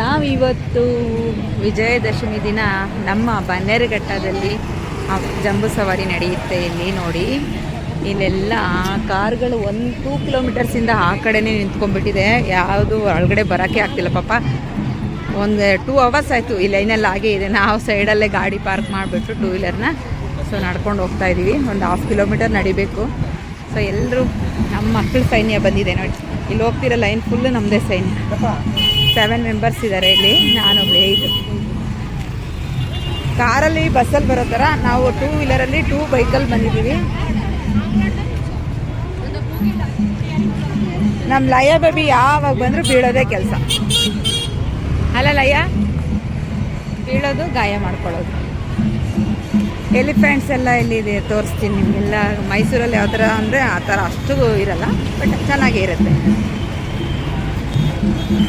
ನಾವಿವತ್ತು ವಿಜಯದಶಮಿ ದಿನ ನಮ್ಮ ಬನ್ನೇರುಘಟ್ಟದಲ್ಲಿ ಜಂಬೂ ಸವಾರಿ ನಡೆಯುತ್ತೆ ಇಲ್ಲಿ ನೋಡಿ. ಇಲ್ಲೆಲ್ಲ ಕಾರ್ಗಳು ಒಂದು ಟೂ ಕಿಲೋಮೀಟರ್ಸಿಂದ ಆ ಕಡೆನೇ ನಿಂತ್ಕೊಂಡ್ಬಿಟ್ಟಿದೆ. ಯಾವುದು ಒಳಗಡೆ ಬರೋಕ್ಕೆ ಆಗ್ತಿಲ್ಲ ಪಾಪ. ಒಂದು ಟೂ ಅವರ್ಸ್ ಆಯಿತು ಈ ಲೈನಲ್ಲಿ ಹಾಗೆ ಇದೆ. ನಾವು ಸೈಡಲ್ಲೇ ಗಾಡಿ ಪಾರ್ಕ್ ಮಾಡಿಬಿಟ್ಟು ಟೂ ವೀಲರ್ನ. ಸೊ ನಡ್ಕೊಂಡು ಹೋಗ್ತಾ ಇದ್ದೀವಿ ಒಂದು ಹಾಫ್ ಕಿಲೋಮೀಟರ್ ನಡಿಬೇಕು. ಸೊ ಎಲ್ಲರೂ ನಮ್ಮ ಮಕ್ಕಳ ಸೈನ್ಯ ಬಂದಿದೆ ನೋಡಿ. ಇಲ್ಲಿ ಹೋಗ್ತಿರೋ ಲೈನ್ ಫುಲ್ಲು ನಮ್ಮದೇ ಸೈನ್ಯ. ಸೆವೆನ್ ಮೆಂಬರ್ಸ್ ಇದ್ದಾರೆ ಇಲ್ಲಿ. ನಾನೊಬ್ಳು ಇದು. ಕಾರಲ್ಲಿ ಬಸ್ಸಲ್ಲಿ ಬರೋ ಥರ ನಾವು ಟೂ ವೀಲರಲ್ಲಿ ಟೂ ಬೈಕಲ್ಲಿ ಬಂದಿದ್ದೀವಿ. ನಮ್ಮ ಲಯ ಬೇಬಿ ಯಾವಾಗ ಬಂದರೂ ಬೀಳೋದೇ ಕೆಲಸ. ಅಲ್ಲ ಲಯ? ಬೀಳೋದು, ಗಾಯ ಮಾಡ್ಕೊಳ್ಳೋದು. ಎಲಿಫೆಂಟ್ಸ್ ಎಲ್ಲ ಎಲ್ಲಿದೆ ತೋರಿಸ್ತೀನಿ ನಿಮಗೆಲ್ಲ ಮೈಸೂರಲ್ಲಿ ಯಾವ ಥರ ಅಂದರೆ ಆ ಥರ ಅಷ್ಟು ಇರಲ್ಲ ಬಟ್ ಚೆನ್ನಾಗೇ ಇರುತ್ತೆ. ಬಿಸಿಲು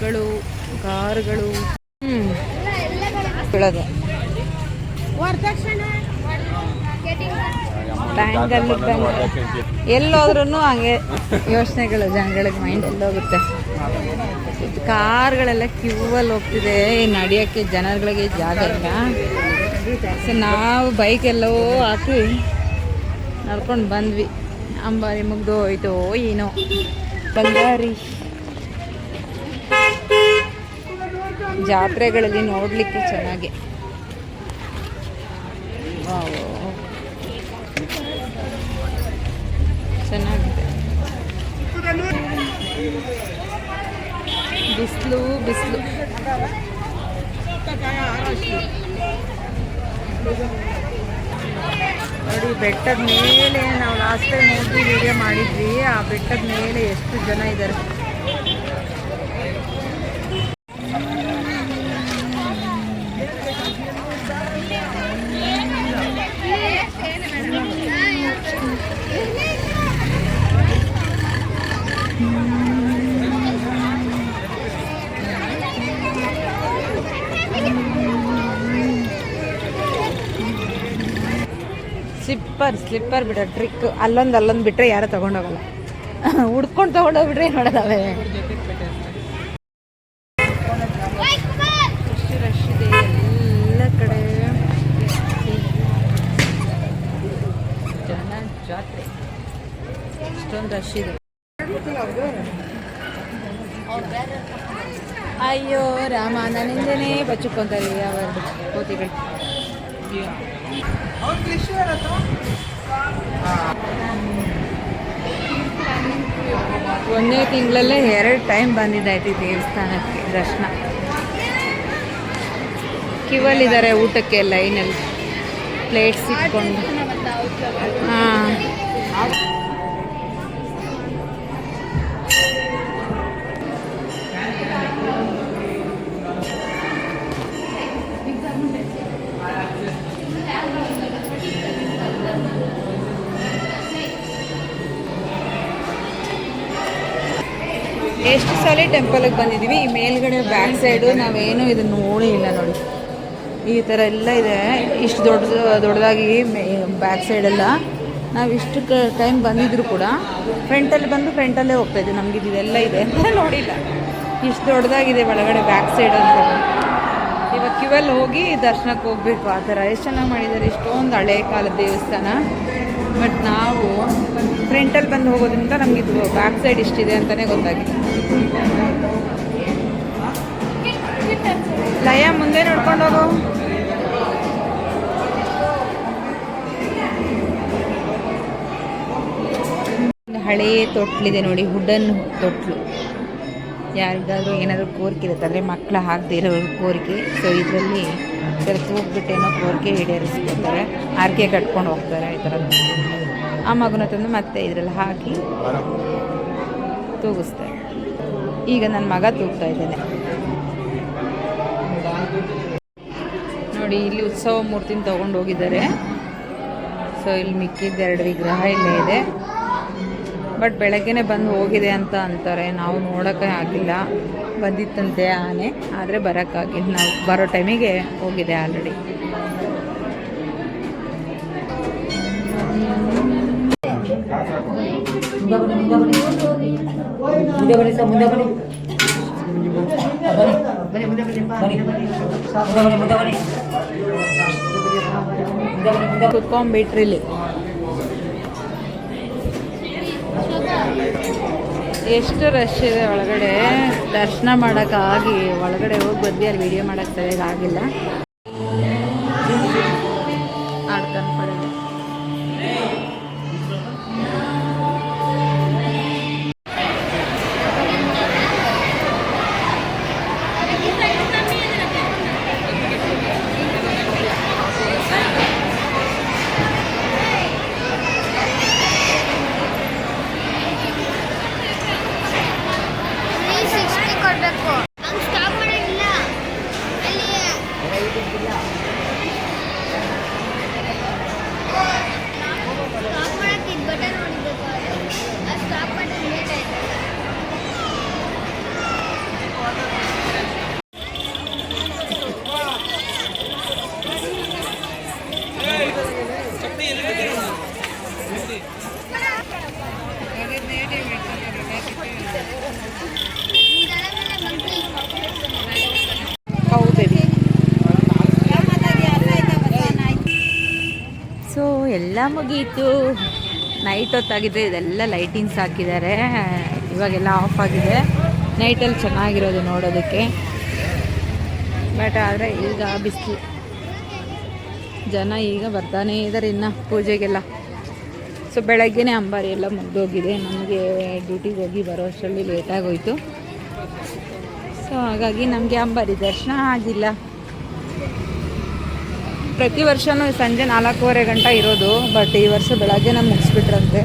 ಚಾಟಗಳು ಕಾರುಗಳು. ಬ್ಯಾಂಗಲ್ ಎಲ್ಲೋದ್ರೂ ಹಂಗೆ ಯೋಚನೆಗಳು, ಜನಗಳಿಗೆ ಮೈಂಡ್ ಎಲ್ಲೋಗುತ್ತೆ ಕಾರ್ಗಳೆಲ್ಲ ಕ್ಯೂವಲ್ಲಿ ಹೋಗ್ತಿದೆ ನಡೆಯೋಕ್ಕೆ ಜನಗಳಿಗೆ ಜಾಗ ಇಲ್ಲ. ಸೊ ನಾವು ಬೈಕ್ ಎಲ್ಲೋ ಹಾಕಿ ನಡ್ಕೊಂಡು ಬಂದ್ವಿ. ಅಂಬಾರಿ ಮುಗ್ದು ಹೋಯ್ತು ಏನೋ. ಬಂಗಾರಿ. ಜಾತ್ರೆಗಳಲ್ಲಿ ನೋಡಲಿಕ್ಕೆ ಚೆನ್ನಾಗಿ. ಚೆನ್ನಾಗಿದೆ. ಬಿಸಿಲು ಬಿಸಿಲು. ನೋಡಿ, ಬೆಟ್ಟದ ಮೇಲೆ ನಾವು ಲಾಸ್ಟ್ ಟೈಮ್ ಹೋಗಿ ವಿಡಿಯೋ ಮಾಡಿದ್ವಿ. ಆ ಬೆಟ್ಟದ ಮೇಲೆ ಎಷ್ಟು ಜನ ಇದ್ದಾರೆ? ಸ್ಲಿಪ್ಪರ್ ಸ್ಲಿಪ್ಪರ್ ಬಿಡ, ಟ್ರಿಕ್. ಅಲ್ಲೊಂದು ಅಲ್ಲೊಂದು ಬಿಟ್ರೆ ಯಾರು ತಗೊಂಡೋಗಲ್ಲ. ಎಷ್ಟು ರಶ್ ಇದೆ ಎಲ್ಲ ಕಡೆ ಜನ ರಶ್ ಇದೆ ಅಯ್ಯೋ, ರಾಮ, ನನ್ನಿಂದನೇ ಬಚ್ಚಿಕೊಂತಾರೆ ಯಾವ ಕೋತಿಗಳು. ಒಂದೇ ತಿಂಗಳಲ್ಲೇ ಎರಡು ಟೈಮ್ ಬಂದಿದ್ದಾಯ್ತು ದೇವಸ್ಥಾನಕ್ಕೆ ದರ್ಶನ. ಕಿವಲ್ಲಿದ್ದಾರೆ ಊಟಕ್ಕೆ ಲೈನಲ್ಲಿ ಪ್ಲೇಟ್ಸ್ ಇಟ್ಕೊಂಡು. ಹಾಂ. ತಿರುಮಲೆ ಟೆಂಪಲ್ಗೆ ಬಂದಿದ್ದೀವಿ ಈ ಮೇಲ್ಗಡೆ ಬ್ಯಾಕ್ ಸೈಡು ನಾವೇನು ಇದನ್ನು ನೋಡಿ ಇಲ್ಲ ನೋಡಿ. ಈ ಥರ ಎಲ್ಲ ಇದೆ. ಇಷ್ಟು ದೊಡ್ಡ, ದೊಡ್ಡದಾಗಿ ಬ್ಯಾಕ್ ಸೈಡೆಲ್ಲ ನಾವು ಇಷ್ಟು ಟೈಮ್ ಬಂದಿದ್ರು ಕೂಡ ಫ್ರಂಟಲ್ಲಿ ಬಂದು ಫ್ರಂಟಲ್ಲೇ ಹೋಗ್ತಾ ಇದ್ವಿ. ನಮ್ಗೆ ಇದೆಲ್ಲ ಇದೆ ಅಂತ ನೋಡಿಲ್ಲ. ಇಷ್ಟು ದೊಡ್ಡದಾಗಿದೆ ಒಳಗಡೆ ಬ್ಯಾಕ್ ಸೈಡ್ ಅಂತ. ಇವಾಗ ಕ್ಯೂವಲ್ಲಿ ಹೋಗಿ ದರ್ಶನಕ್ಕೆ ಹೋಗ್ಬೇಕು ಆ ಥರ. ಎಷ್ಟು ಚೆನ್ನಾಗಿ ಮಾಡಿದ್ದಾರೆ? ಇಷ್ಟೊಂದು ಹಳೆ ಕಾಲದ ದೇವಸ್ಥಾನ. ಬಟ್ ನಾವು ಫ್ರಂಟಲ್ಲಿ ಬಂದು ಹೋಗೋದ್ರಿಂದ ನಮ್ಗೆ ಇದು ಬ್ಯಾಕ್ ಸೈಡ್ ಇಷ್ಟಿದೆ ಅಂತಲೇ ಗೊತ್ತಾಗಿದೆ. ಲಯ, ಮುಂದೆ ನೋಡ್ಕೊಂಡು ಹೋಗು. ಒಂದು ಹಳೇ ತೊಟ್ಲಿದೆ ನೋಡಿ ವುಡನ್ ತೊಟ್ಲು. ಯಾರಿಗಾದ್ರೂ ಏನಾದರೂ ಕೋರಿಕೆ ಇರುತ್ತೆ, ಅಂದರೆ ಮಕ್ಕಳು ಹಾಕದೇ ಇರೋ ಕೋರಿಕೆ. ಸೊ ಇದರಲ್ಲಿ ತೂಗ್ಬಿಟ್ಟು ಏನೋ ಕೋರಿಕೆ ಈಡೇರಿಸ್ಕೊಳ್ತಾರೆ ಆರ್ಕೆ ಕಟ್ಕೊಂಡು ಹೋಗ್ತಾರೆ ಈ ಥರ. ಆ ಮಗುನ ತಂದು ಮತ್ತೆ ಇದರಲ್ಲಿ ಹಾಕಿ ತೂಗಿಸ್ತಾರೆ. ಈಗ ನನ್ನ ಮಗ ತೂಗ್ತಾ ಇದ್ದಾನೆ. ನೋಡಿ, ಇಲ್ಲಿ ಉತ್ಸವ ಮೂರ್ತಿನ ತೊಗೊಂಡು ಹೋಗಿದ್ದಾರೆ ಸೊ ಇಲ್ಲಿ ಮಿಕ್ಕಿದ್ದ ಎರಡು ವಿಗ್ರಹ ಇಲ್ಲೇ ಇದೆ. ಬಟ್ ಬೆಳಗ್ಗೆನೆ ಬಂದು ಹೋಗಿದೆ ಅಂತ ಅಂತಾರೆ. ನಾವು ನೋಡೋಕ್ಕೆ ಆಗಿಲ್ಲ. ಬಂದಿತ್ತಂತೆ ಆನೆ, ಆದರೆ ಬರೋಕ್ಕಾಗಿಲ್ಲ. ನಾವು ಬರೋ ಟೈಮಿಗೆ ಹೋಗಿದೆ ಆಲ್ರೆಡಿ. ಕುತ್ಕೊಂಬಿಟ್ರಿ ಬನ್ನಿ ಎಷ್ಟು ರಶ್ ಇದೆ ಒಳಗಡೆ. ದರ್ಶನ ಮಾಡೋಕ್ಕಾಗಿ ಒಳಗಡೆ ಹೋಗಿ ಬಂದು ಅಲ್ಲಿ ವಿಡಿಯೋ ಮಾಡೋಕ್ಕೆ ಸರಿಯಾಗಿ ಆಗಿಲ್ಲ. ಆಡ್ಕೊಂಡು ಮುಗೀತು. ನೈಟ್ ಹೊತ್ತಾಗಿದ್ರೆ ಇದೆಲ್ಲ ಲೈಟಿಂಗ್ಸ್ ಹಾಕಿದ್ದಾರೆ. ಇವಾಗೆಲ್ಲ ಆಫ್ ಆಗಿದೆ. ನೈಟಲ್ಲಿ ಚೆನ್ನಾಗಿರೋದು ನೋಡೋದಕ್ಕೆ. ಬಟ್ ಆದರೆ ಈಗ ಬಿಸಿಲು. ಜನ ಈಗ ಬರ್ತಾನೆ ಇದ್ದಾರೆ ಇನ್ನು ಪೂಜೆಗೆಲ್ಲ. ಸೊ ಬೆಳಗ್ಗೆನೇ ಅಂಬಾರಿ ಎಲ್ಲ ಮುಗ್ದೋಗಿದೆ. ನಮಗೆ ಡ್ಯೂಟಿಗೆ ಹೋಗಿ ಬರೋ ಅಷ್ಟರಲ್ಲಿ ಲೇಟಾಗೋಯ್ತು ಸೊ ಹಾಗಾಗಿ ನಮಗೆ ಅಂಬಾರಿ ದರ್ಶನ ಆಗಿಲ್ಲ. ಪ್ರತಿ ವರ್ಷವೂ ಸಂಜೆ ನಾಲ್ಕೂವರೆ ಗಂಟೆ ಇರೋದು ಬಟ್ ಈ ವರ್ಷ ಬೆಳಗ್ಗೆನೇ ಮುಗಿಸ್ಬಿಟ್ರಂತೆ.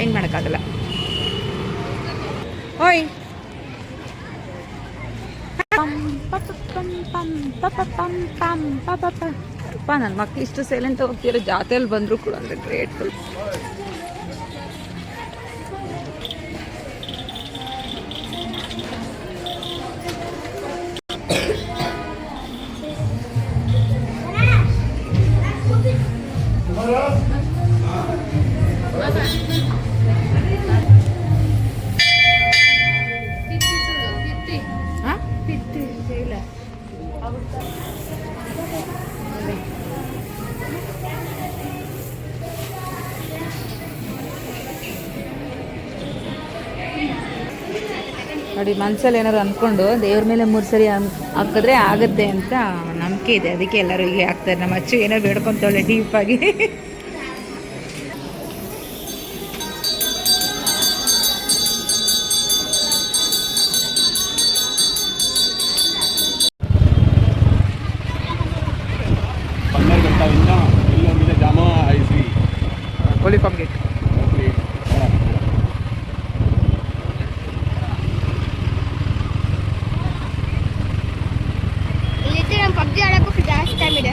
ಏನು ಮಾಡೋಕ್ಕಾಗಲ್ಲ. ಓಯ್. ಅಪ್ಪ ನನ್ನ ಮಕ್ಳು ಇಷ್ಟು ಸೈಲೆಂಟ್ ಹೋಗ್ತಿರೋ ಜಾತ್ರೆಯಲ್ಲಿ ಬಂದರೂ ಕೂಡ ಅಂದರೆ ಗ್ರೇಟ್ಫುಲ್ ನೋಡಿ ಮನಸ್ಸಲ್ಲಿ ಏನಾದ್ರು ಅಂದ್ಕೊಂಡು ದೇವ್ರ ಮೇಲೆ ಮೂರು ಸರಿ ಹಾಕಿದ್ರೆ ಆಗುತ್ತೆ ಅಂತ ನಂಬಿಕೆ ಇದೆ. ಅದಕ್ಕೆ ಎಲ್ಲರೂ ಹೀಗೆ ಹಾಕ್ತಾರೆ ನಮ್ಮ ಅಚ್ಚು ಏನೋ ಡೀಪ್ ಡೀಪಾಗಿ ಇಲ್ಲಿದ್ರೆ ನಮ್ಮ ಪಬ್ಜಿ ಆಡೋಕ್ಕೂ ಜಾಸ್ತಿ ಟೈಮ್ ಇದೆ